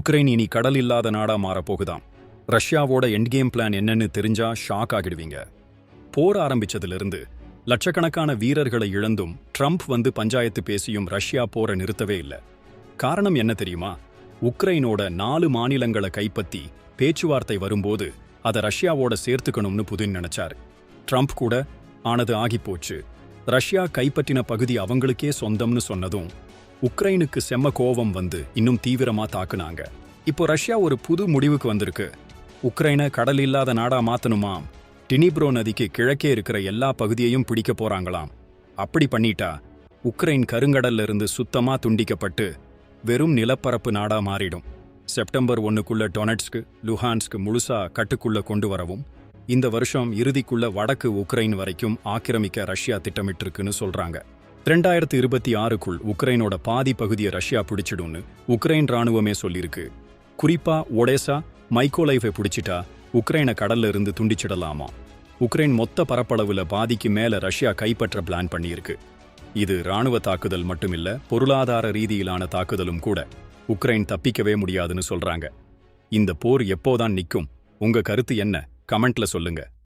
Ukraine இனி கடல் இல்லாத நாடா மாறப்போகுதாம். ரஷ்யாவோட எண்ட்கேம் பிளான் என்னன்னு தெரிஞ்சா ஷாக் ஆகிடுவீங்க. போர் ஆரம்பிச்சதிலிருந்து லட்சக்கணக்கான வீரர்களை இழந்தும் ட்ரம்ப் வந்து பஞ்சாயத்து பேசியும் ரஷ்யா போரை நிறுத்தவே இல்ல. காரணம் என்ன தெரியுமா? உக்ரைனோட நாலு மாநிலங்களை கைப்பத்தி பேச்சுவார்த்தை வரும்போது அதை ரஷ்யாவோட சேர்த்துக்கணும்னு புதின் நினைச்சாரு. ட்ரம்ப் கூட ஆனது ஆகிப்போச்சு. ரஷ்யா கைப்பற்றின பகுதி அவங்களுக்கே சொந்தம்னு சொன்னதும் உக்ரைனுக்கு செம்ம கோபம் வந்து இன்னும் தீவிரமா தாக்குனாங்க. இப்போ ரஷ்யா ஒரு புது முடிவுக்கு வந்திருக்கு. உக்ரைனை கடல் இல்லாத நாடா மாத்தணுமா டினிப்ரோ நதிக்கு கிழக்கே இருக்கிற எல்லா பகுதியையும் பிடிக்க போறாங்களாம். அப்படி பண்ணிட்டா உக்ரைன் கருங்கடல்ல இருந்து சுத்தமா துண்டிக்கப்பட்டு வெறும் நிலப்பரப்பு நாடா மாறிடும். செப்டம்பர் ஒன்னுக்குள்ள டொனட்ஸ்க்கு லுஹான்ஸ்க்கு முழுசா கட்டுக்குள்ள கொண்டு வரவும் இந்த வருஷம் இறுதிக்குள்ள வடக்கு உக்ரைன் வரைக்கும் ஆக்கிரமிக்க ரஷ்யா திட்டமிட்டிருக்குன்னு சொல்றாங்க. ரெண்டாயிரத்து இருபத்தி ஆறுக்குள் உக்ரைனோட பாதி பகுதியை ரஷ்யா பிடிச்சிடும்னு உக்ரைன் ராணுவமே சொல்லியிருக்கு. குறிப்பா ஒடேசா மைக்கோலைஃபை பிடிச்சிட்டா உக்ரைனை கடல்ல இருந்து துண்டிச்சிடலாமா? உக்ரைன் மொத்த பரப்பளவுல பாதிக்கு மேல ரஷ்யா கைப்பற்ற பிளான் பண்ணியிருக்கு. இது ராணுவ தாக்குதல் மட்டுமில்ல பொருளாதார ரீதியிலான தாக்குதலும் கூட உக்ரைன் தப்பிக்கவே முடியாதுன்னு சொல்றாங்க. இந்த போர் எப்போதான் நிக்கும்? உங்க கருத்து என்ன? கமெண்ட்ல சொல்லுங்க.